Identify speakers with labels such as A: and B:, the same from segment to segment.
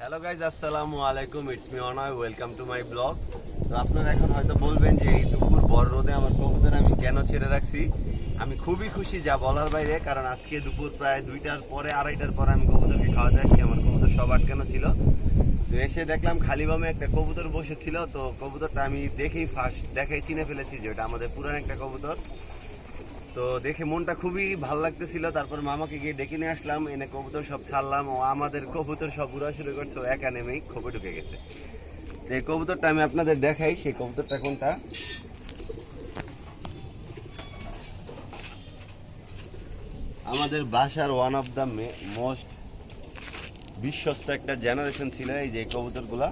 A: Hello guys আসসালামু আলাইকুম। It's me Onoy welcome to my blog তো আপনারা এখন হয়তো বলবেন যে এই দুপুর বড় রোদে আমার কবুতর আমি কেন ছেড়ে রাখছি? আমি খুবই খুশি যা বলার বাইরে, কারণ আজকে দুপুর প্রায় দুইটার পরে, আড়াইটার পরে আমি কবুতরকে খাওয়াতে আসছি। আমার কবুতর সব আটকানো ছিল? তো এসে দেখলাম খালি বামে একটা কবুতর বসেছিল। তো কবুতরটা আমি দেখেই ফার্স্ট দেখাই চিনে ফেলেছি যে ওটা আমাদের পুরান একটা কবুতর। তো দেখে মনটা খুবই ভালো লাগতেছিল। তারপর মামাকে গিয়ে ডেকে নিয়ে আসলাম, এনে কবুতর সব ছাড়লাম। ও আমাদের কবুতর সব উড়া শুরু করছে একা নেমেই খোপে ঢুকে গেছে। তো এই কবুতরটা আমি আপনাদের দেখাই, সেই কবুতরটা কোনটা? আমাদের বাসার ওয়ান অফ দ্য মোস্ট বিশ্বস্ত একটা জেনারেশন ছিল এই যে কবুতরগুলা।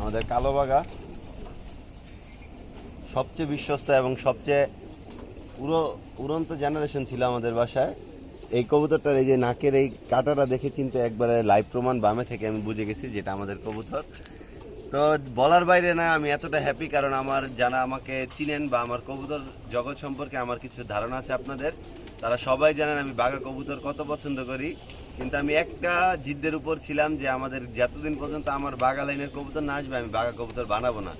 A: আমাদের কালো বাগা সবচেয়ে বিশ্বস্ত এবং সবচেয়ে পুরো উড়ন্ত জেনারেশন ছিল আমাদের বাসায়। এই কবুতরটার এই যে নাকের এই কাঁটাটা দেখে চিনতে একবারে লাইভ প্রমাণ বামে থেকে আমি বুঝে গেছি যেটা আমাদের কবুতর। তো বলার বাইরে না, আমি এতটা হ্যাপি কারণ আমার যারা আমাকে চিনেন বা আমার কবুতর জগৎ সম্পর্কে আমার কিছু ধারণা আছে আপনাদের, তারা সবাই জানেন আমি বাঘা কবুতর কত পছন্দ করি। কিন্তু আমি একটা জিদ্দের উপর ছিলাম যে আমাদের যতদিন পর্যন্ত আমার বাঘা লাইনের কবুতর না আসবে, আমি বাঘা কবুতর বানাবো না।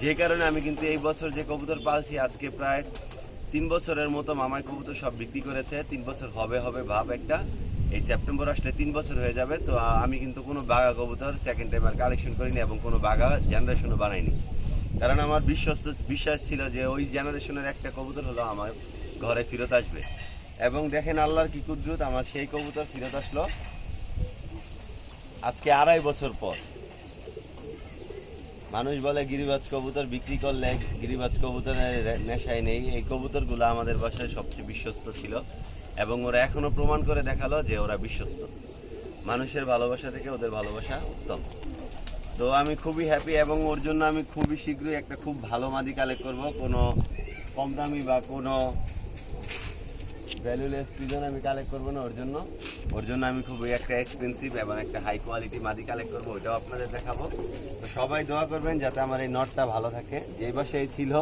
A: যে কারণে আমি কিন্তু এই বছর যে কবুতর পালছি, আজকে প্রায় তিন বছরের মতো মামাই কবুতর সব বিক্রি করেছে। তিন বছর হবে হবে ভাব একটা। এই সেপ্টেম্বর আসলে তিন বছর হয়ে যাবে, তো আমি কিন্তু কোনো বাঘা কবুতর সেকেন্ড টাইম আর কালেকশন করিনি এবং কোনো বাঘা জেনারেশনও বানাইনি। কারণ আমার বিশ্বস্ত বিশ্বাস ছিল যে ওই জেনারেশনের একটা কবুতর হলো আমার ঘরে ফেরত আসবে। এবং দেখেন আল্লাহর কি কুদরত, আমার সেই কবুতর ফেরত আসলো আজকে আড়াই বছর পর। মানুষ বলে গিরিবাজ কবুতর, বিক্রি করলে গিরিবাজ কবুতরের নেশায় নেই। এই কবুতরগুলো আমাদের বাসায় সবচেয়ে বিশ্বস্ত ছিল এবং ওরা এখনও প্রমাণ করে দেখাল যে ওরা বিশ্বস্ত। মানুষের ভালোবাসা থেকে ওদের ভালোবাসা উত্তম। তো আমি খুবই হ্যাপি এবং ওর জন্য আমি খুবই শীঘ্রই একটা খুব ভালো মাদি কালেক্ট করব। কোনো কম দামি বা কোনো ভ্যালুলেস পিজন আমি কালেক্ট করব না ওর জন্য। ওর জন্য আমি খুবই একটা এক্সপেন্সিভ এবং একটা হাই কোয়ালিটি মাদি কালেক্ট করব ওইটাও আপনাদের দেখাবো। তো সবাই দোয়া করবেন যাতে আমার এই নটটা ভালো থাকে। যেই বাসায় ছিল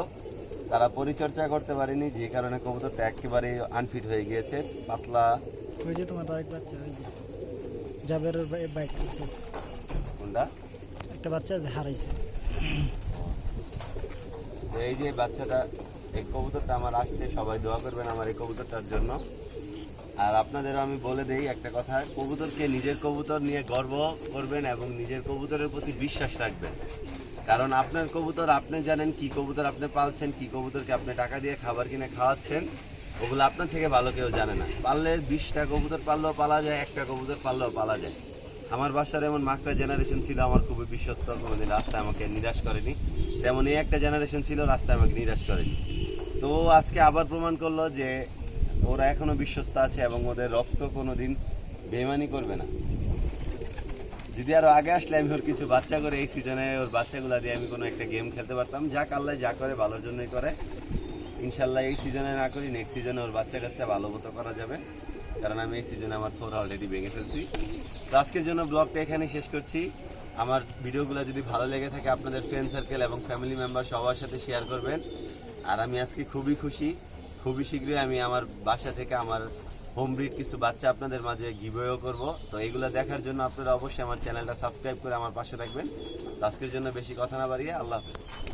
A: তারা পরিচর্যা করতে পারেনি যে কারণে কবুতরটা একেবারে আনফিট হয়ে গিয়েছে পাতলা।
B: ওই যে তোমার আরেক বাচ্চা ওই যে জাবেরের বাইক
A: কোনটা?
B: একটা বাচ্চা হারাইছে।
A: এই যে বাচ্চাটা এই কবুতরটা আমার আসছে, সবাই দোয়া করবেন আমার এই কবুতরটার জন্য। আর আপনাদেরও আমি বলে দেই একটা কথা, কবুতরকে নিজের কবুতর নিয়ে গর্ব করবেন এবং নিজের কবুতরের প্রতি বিশ্বাস রাখবেন। কারণ আপনার কবুতর, আপনি জানেন কি কবুতর আপনি পালছেন, কি কবুতরকে আপনি টাকা দিয়ে খাবার কিনে খাওয়াচ্ছেন, ওগুলো আপনার থেকে ভালো কেউ জানে না। পারলে বিশটা কবুতর পাললেও পালা যায়, একটা কবুতর পাললেও পালা যায়। আমার বাসার এমন মাকড়া জেনারেশন ছিল, আমার খুবই বিশ্বস্ত, কোনোদিন রাস্তায় আমাকে নিরাশ করেনি। তেমন এই একটা জেনারেশন ছিল, রাস্তায় আমাকে নিরাশ করেনি। তো আজকে আবার প্রমাণ করল যে ওরা এখনও বিশ্বস্ত আছে এবং ওদের রক্ত কোনোদিন বেমানি করবে না। যদি আরও আগে আসলে আমি ওর কিছু বাচ্চা করে এই সিজনে ওর বাচ্চাগুলো দিয়ে আমি কোনো একটা গেম খেলতে পারতাম। যা আল্লাহ যা করে ভালোর জন্যই করে। ইনশাল্লাহ এই সিজনে না করি নেক্সট সিজনে ওর বাচ্চা কাচ্চা ভালো মতো করা যাবে। কারণ আমি এই সিজনে আমার থোর অলরেডি ভেঙে ফেলছি। তো আজকের জন্য ব্লগটা এখানে শেষ করছি। আমার ভিডিওগুলো যদি ভালো লেগে থাকে আপনাদের ফ্রেন্ড সার্কেল এবং ফ্যামিলি মেম্বার সবার সাথে শেয়ার করবেন। আর আমি আজকে খুবই খুশি, খুবই শীঘ্রই আমি আমার বাসা থেকে আমার হোম ব্রিড কিছু বাচ্চা আপনাদের মাঝে গিভওয়েও করব। তো এইগুলো দেখার জন্য আপনারা অবশ্যই আমার চ্যানেলটা সাবস্ক্রাইব করে আমার পাশে থাকবেন। আজকের জন্য বেশি কথা না বাড়িয়ে আল্লাহ হাফেজ।